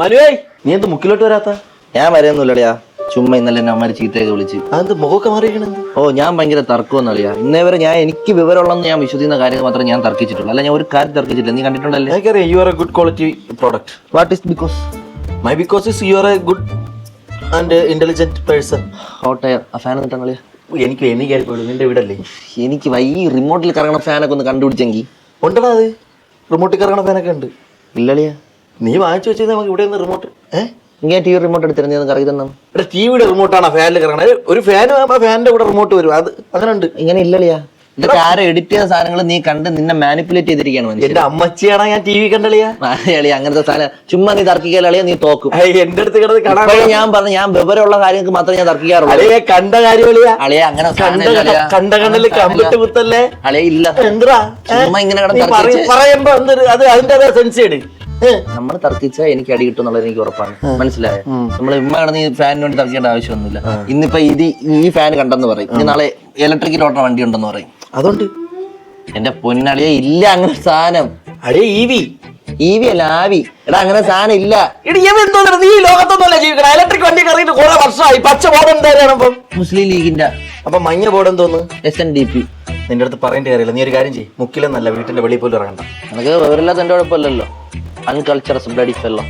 മനുവേ നീ എന്ത് മുക്കിലോട്ട് വരാത്ത? ഞാൻ വരെയൊന്നുമില്ലടിയാ. ചുമ്മാ ഇന്നലെ എന്നെ അമ്മമാര് ചീത്തയൊക്കെ വിളിച്ച്. അതെന്ത് മുഖമൊക്കെ മാറിയിരിക്കണെന്ത് ഓ ഞാൻ ഭയങ്കര തർക്കമൊന്നുമില്ല ഇന്നേ വരെ ഞാൻ എനിക്ക് വിവരമുള്ളതെന്ന് ഞാൻ വിശ്വസിക്കുന്ന കാര്യങ്ങൾ മാത്രമേ ഞാൻ തർക്കിച്ചിട്ടുള്ളൂ. അല്ല ഞാൻ ഒരു കാര്യം തർക്കിച്ചിട്ടില്ല. നീ കണ്ടിട്ടുണ്ടല്ലേ? എനിക്കറിയാം you are a good quality product what is because my because is you are a good and intelligent person hot air ആ ഫാൻ എന്നിട്ടാണ് എനിക്ക് എനിക്ക് ആയിരിക്കും നിന്റെ വീടല്ലേ? എനിക്ക് വൈ ഈ റിമോട്ടിൽ കറങ്ങണ ഫാനൊക്കെ ഒന്ന് കണ്ടുപിടിച്ചെങ്കിൽ ഉണ്ടടാ അത്. റിമോട്ടിൽ കറങ്ങണ ഫാനൊക്കെ ഉണ്ട്. ഇല്ലളിയാ. നീ വാങ്ങിച്ചു വെച്ചാൽ നമുക്ക് ഇവിടെ നിന്ന് റിമോട്ട് ഏഹ് ഇങ്ങനെ ടി വി റിമോട്ട് എടുത്തിരുന്നു കറക്കി തന്നെ. ഇവിടെ ടി വിയുടെ റിമോട്ടാണ് ഫാനിൽ കറങ്ങണത് ഒരു ഫാൻ ആ ഫാനിന്റെ കൂടെ റിമോട്ട് വരും. അത് അങ്ങനെ ഉണ്ട്. ഇങ്ങനെ ഇല്ലളിയാ ഇതൊക്കെ ആരോ എഡിറ്റ് ചെയ്ത സാധനങ്ങൾ നീ കണ്ട് നിന്നെ മാനിപ്പുലേറ്റ് ചെയ്തിരിക്കുകയാണ് എന്റെ അമ്മച്ചിയാണ് ഞാൻ ടി വി കണ്ടളിയാ അളിയ അങ്ങനത്തെ സാധനം. ചുമ്മാ നീ തർക്കിക്കലളിയ നീ തോക്കും. എന്റെ അടുത്ത് കിടന്ന് കാണാൻ ഞാൻ പറഞ്ഞു ഞാൻ വിവരമുള്ള കാര്യങ്ങൾക്ക് മാത്രമേ ഞാൻ തർക്കിക്കാറുള്ളൂ. അളിയെ കണ്ട കാര്യങ്ങളിയാ അളിയ അങ്ങനെ കണ്ട സാധനം ഇല്ല അളിയാ. കണ്ട കണ്ണിൽ കമ്പിട്ട് കുത്തല്ലേ? അളിയ ഇല്ല. എന്തിനാ ചുമ്മാ ഇങ്ങനെ കിടന്ന് പറയുമ്പോ അത് അതിന്റെ അതേ സെൻസ് ഇട് നമ്മൾ തർക്കിച്ചാൽ എനിക്ക് അടി കിട്ടും എന്നുള്ളത് എനിക്ക് ഉറപ്പാണ്. മനസ്സിലായോ? നമ്മൾ ഇമ്മ കിടന്ന് ഈ ഫാനിന് വേണ്ടി തർക്കേണ്ട ആവശ്യമൊന്നുമില്ല. ഇന്നിപ്പോ ഇത് ഈ ഫാൻ കണ്ടെന്ന് പറയും. ഇനി നാളെ ഇലക്ട്രിക്കൽ ഓട്ടർ വണ്ടി ഉണ്ടെന്ന് പറയും. അതുകൊണ്ട് എന്റെ പൊന്നളിയ ഇല്ല അങ്ങനെ സാധനം. അടിയ ഇ വി അല്ല ആവി എടാ അങ്ങനെ സാധനം ഇല്ല. എന്തോന്നു നീ ലോകത്തൊന്നുമല്ല ജീവിക്കണം. ഇലക്ട്രിക് വണ്ടി കറിയിട്ട് കുറെ വർഷമായി. പച്ച ബോർഡ് എന്തായാലും അപ്പം? മുസ്ലിം ലീഗിന്റെ. അപ്പൊ മഞ്ഞ ബോർഡ് എന്തോന്ന്? എസ് എൻ ഡി പി നിന്റെ അടുത്ത് പറയേണ്ടി കാര്യമില്ല. നീ ഒരു കാര്യം ചെയ്യും. മുക്കിലെന്നല്ല വീട്ടിന്റെ വെളിയിൽ പോലും ഇറങ്ങണ്ട. നിനക്ക് വിവരമില്ലാത്ത എന്റെ കുഴപ്പമില്ലല്ലോ. அன்கல்ச்சரஸ் பிளடி ஃபெல்லாம்